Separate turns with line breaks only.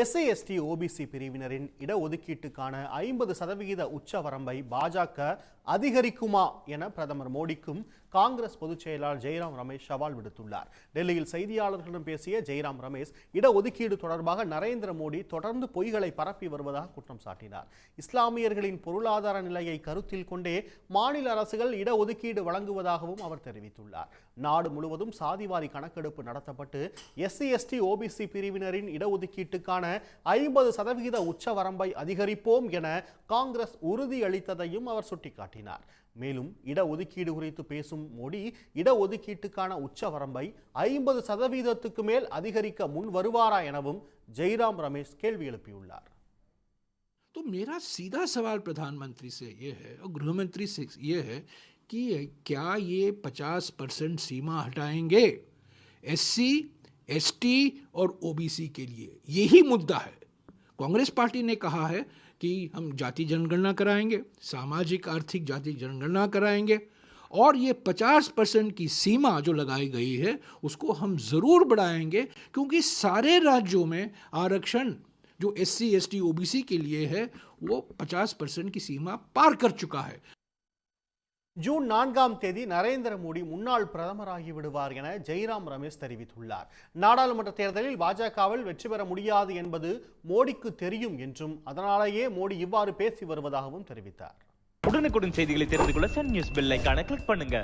எஸ்ஐஎஸ்டி OBC பிரிவினரின் இடஒதுக்கீட்டுக்கான ஐம்பது சதவிகித உச்சவரம்பை பாஜக அதிகரிக்குமா என பிரதமர் மோடிக்கும் காங்கிரஸ் பொதுச் செயலாளர் ஜெய்ராம் ரமேஷ் சவால் விடுத்துள்ளார். டெல்லியில் செய்தியாளர்களிடம் பேசிய ஜெய்ராம் ரமேஷ் இடஒதுக்கீடு தொடர்பாக நரேந்திர மோடி தொடர்ந்து பொய்களை பரப்பி வருவதாக குற்றம் சாட்டினார். இஸ்லாமியர்களின் பொருளாதார நிலையை கருத்தில் கொண்டே மாநில அரசுகள் இடஒதுக்கீடு வழங்குவதாகவும் அவர் தெரிவித்துள்ளார். நாடு முழுவதும் சாதிவாரி கணக்கெடுப்பு நடத்தப்பட்டு எஸ்சி எஸ்டி ஓபிசி பிரிவினரின் இடஒதுக்கீட்டுக்கான ஐம்பது சதவிகித உச்சவரம்பை அதிகரிப்போம் என காங்கிரஸ் உறுதியளித்ததையும் அவர் சுட்டிக்காட்டினார் மேலும் இடஒதுக்கீடு குறித்து பேசும் மோடி இடஒதுக்கீட்டுக்கான உச்சவரம்பை ஐம்பது சதவீதத்துக்கு மேல் அதிகரிக்க முன் வருவாரா எனவும் ஜெய்ராம் ரமேஷ் கேள்வி எழுப்பியுள்ளார்
तो मेरा सीधा सवाल प्रधानमंत्री से ये है और गृह मंत्री से ये है कि क्या ये 50 परसेंट सीमा हटाएंगे एससी, एसटी और ओबीसी के लिए यही मुद्दा है। कांग्रेस पार्टी ने कहा है कि हम जाति जनगणना कराएँगे, सामाजिक, आर्थिक जाति जनगणना कराएँगे और ये 50 परसेंट की सीमा जो लगाई गई है, उसको हम ज़रूर बढ़ाएँगे क्योंकि सारे राज्यों में आरक्षण जो S C S T OBC के लिए है, वो 50 परसेंट की सीमा पार कर चुका है।
ஜூன் நான்காம் தேதி நரேந்திர மோடி முன்னாள் பிரதமராகி விடுவார் என ஜெய்ராம் ரமேஷ் தெரிவித்துள்ளார். நாடாளுமன்ற தேர்தலில் பாஜகவில் வெற்றி பெற முடியாது என்பது மோடிக்கு தெரியும் என்றும் அதனாலேயே மோடி இவ்வாறு பேசி வருவதாகவும் தெரிவித்தார்.
உடனுக்குடன் செய்திகளை தெரிந்து கொள்ள சன் நியூஸ் பெல் கிளிக் பண்ணுங்க.